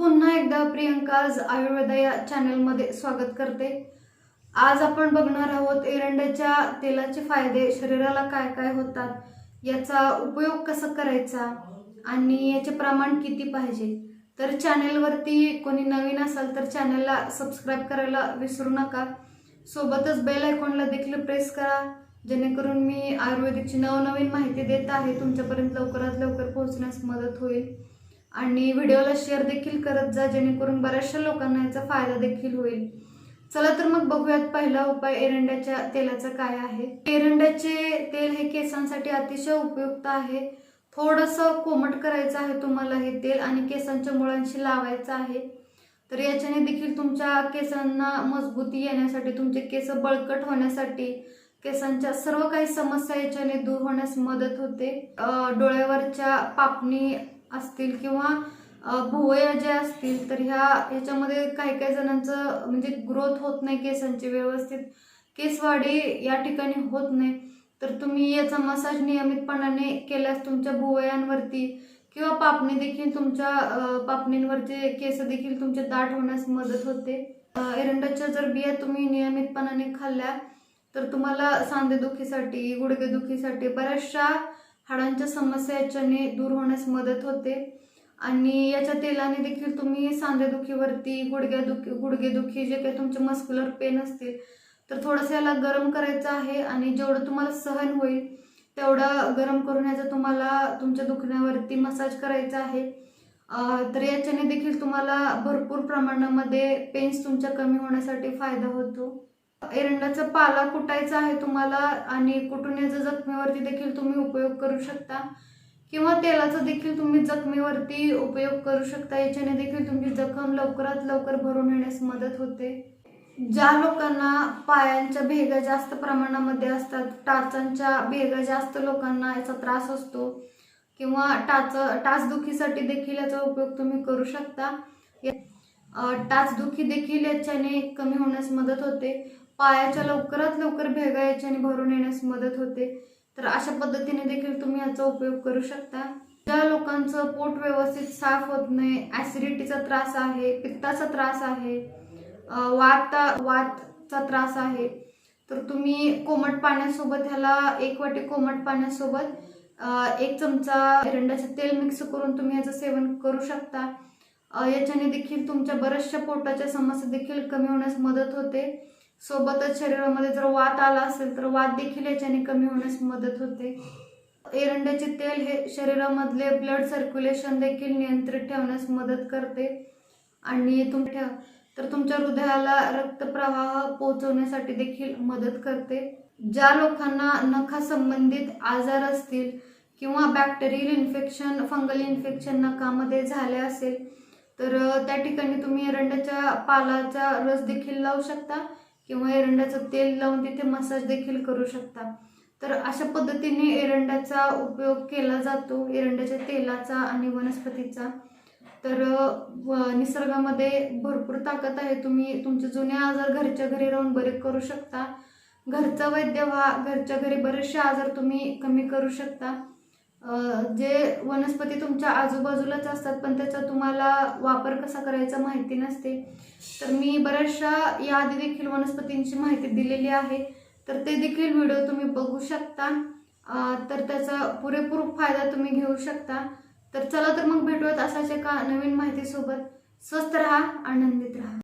पुन्हा एकदा प्रियंकाज आयुर्वेदा या चॅनलमध्ये स्वागत करते. आज आपण बघणार आहोत एरंड्याच्या तेलाचे फायदे शरीराला काय काय होतात याचा उपयोग कसा करायचा आणि याचे प्रमाण किती पाहिजे. तर चॅनेलवरती कोणी नवीन असाल तर चॅनलला सबस्क्राईब करायला विसरू नका. सोबतच बेल आयकॉनला देखील प्रेस करा जेणेकरून मी आयुर्वेदिकची नवनवीन माहिती देत आहे तुमच्यापर्यंत लवकरात लवकर पोहोचण्यास मदत होईल. आणि व्हिडिओला शेअर देखील करत जा जेणेकरून बऱ्याचशा लोकांना याचा फायदा देखील होईल. चला तर मग बघूयात पहिला उपाय एरंड्याच्या तेलाचा काय आहे. एरंड्याचे तेल हे केसांसाठी अतिशय उपयुक्त आहे. थोडंसं कोमट करायचं आहे तुम्हाला हे तेल आणि केसांच्या मुळांशी लावायचं आहे. तर याच्याने देखील तुमच्या केसांना मजबूती येण्यासाठी तुमचे केस बळकट होण्यासाठी केसांच्या सर्व काही समस्या याच्याने दूर होण्यास मदत होते. डोळ्यावरच्या पापणी असतील किंवा भुवया ज्या असतील तर ह्या ह्याच्यामध्ये काही काही जणांचं म्हणजे ग्रोथ होत नाही केसांची व्यवस्थित. केसवाढी या ठिकाणी होत नाही. तर तुम्ही याचा मसाज नियमितपणाने केल्यास तुमच्या भुवयांवरती किंवा पापणी देखील तुमच्या पापणींवरचे केस देखील तुमचे दाट होण्यास मदत होते. एरंडाच्या जर बिया तुम्ही नियमितपणाने खाल्ल्या तर तुम्हाला सांधेदुखीसाठी गुडघेदुखीसाठी बऱ्याचशा हाडांच्या समस्या याच्याने दूर होण्यास मदत होते. आणि याच्या तेलाने देखील तुम्ही सांधेदुखीवरती गुडघ्यादुखी गुडघेदुखी जे काही तुमचे मस्क्युलर पेन असतील तर थोडंसं याला गरम करायचं आहे आणि जेवढं तुम्हाला सहन होईल तेवढं गरम करून याचा तुम्हाला तुमच्या दुखण्यावरती मसाज करायचा आहे. तर याच्याने देखील तुम्हाला भरपूर प्रमाणामध्ये पेन्स तुमच्या कमी होण्यासाठी फायदा होतो. एरंडाचा पाला कुटायचा आहे तुम्हाला आणि कुटून याचा जखमेवरती देखील तुम्ही उपयोग करू शकता. किंवा तेलाचा देखील तुम्ही जखमेवरती उपयोग करू शकता. याच्याने देखील तुमची जखम लवकरात लवकर भरून येण्यास मदत होते. ज्या लोकांना पायांच्या भेगा जास्त प्रमाणामध्ये असतात टाचांच्या भेगा जास्त लोकांना याचा त्रास असतो किंवा टाच टाचदुखीसाठी देखील याचा उपयोग तुम्ही करू शकता. टाचदुखी देखील याच्याने कमी होण्यास मदत होते. पायाच्या लवकरात लवकर भेगा याच्याने भरून येण्यास मदत होते. तर अशा पद्धतीने देखील तुम्ही याचा उपयोग करू शकता. ज्या लोकांचं पोट व्यवस्थित साफ होत नाही ऍसिडिटीचा त्रास आहे पित्ताचा त्रास आहे वाता वात वातचा त्रास आहे तर तुम्ही कोमट पाण्यासोबत ह्याला एक वाटी कोमट पाण्यासोबत एक चमचा एरंडाचे तेल मिक्स करून तुम्ही याचं सेवन करू शकता. याच्याने देखील तुमच्या बऱ्याचशा पोटाच्या समस्या देखील कमी होण्यास मदत होते. सोबतच शरीरामध्ये जर वात आला असेल तर वात देखील याच्याने कमी होण्यास मदत होते. एरंड्याचे तेल हे शरीरामधले ब्लड सर्क्युलेशन देखील नियंत्रित ठेवण्यास मदत करते. आणि तुमच्या तर तुमच्या हृदयाला रक्तप्रवाह पोहोचवण्यासाठी देखील मदत करते. ज्या लोकांना नखासंबंधित आजार असतील किंवा बॅक्टेरियल इन्फेक्शन फंगल इन्फेक्शन नखामध्ये झाले असेल तर त्या ठिकाणी तुम्ही एरंड्याच्या पालाचा रस देखील लावू शकता. किंवा एरंडाचं तेल लावून तिथे मसाज देखील करू शकता. तर अशा पद्धतीने एरंडाचा उपयोग केला जातो एरंडाच्या तेलाचा आणि वनस्पतीचा. तर व- निसर्गामध्ये भरपूर ताकद आहे. तुम्ही तुमचे जुने आजार घरच्या घरी राहून बरे करू शकता. घरचा वैद्य व्हा घरच्या घरी बरेचसे आजार तुम्ही कमी करू शकता. जे वनस्पती तुमच्या आजूबाजूलाच असतात पण त्याचा तुम्हाला वापर कसा करायचा माहिती नसते. तर मी बऱ्याचशा याआधी देखील वनस्पतींची माहिती दिलेली आहे. तर ते देखील व्हिडिओ तुम्ही बघू शकता. तर त्याचा पुरेपूर फायदा तुम्ही घेऊ शकता. तर चला तर मग भेटूयात असाच एका नवीन माहितीसोबत. स्वस्त राहा आनंदित राहा.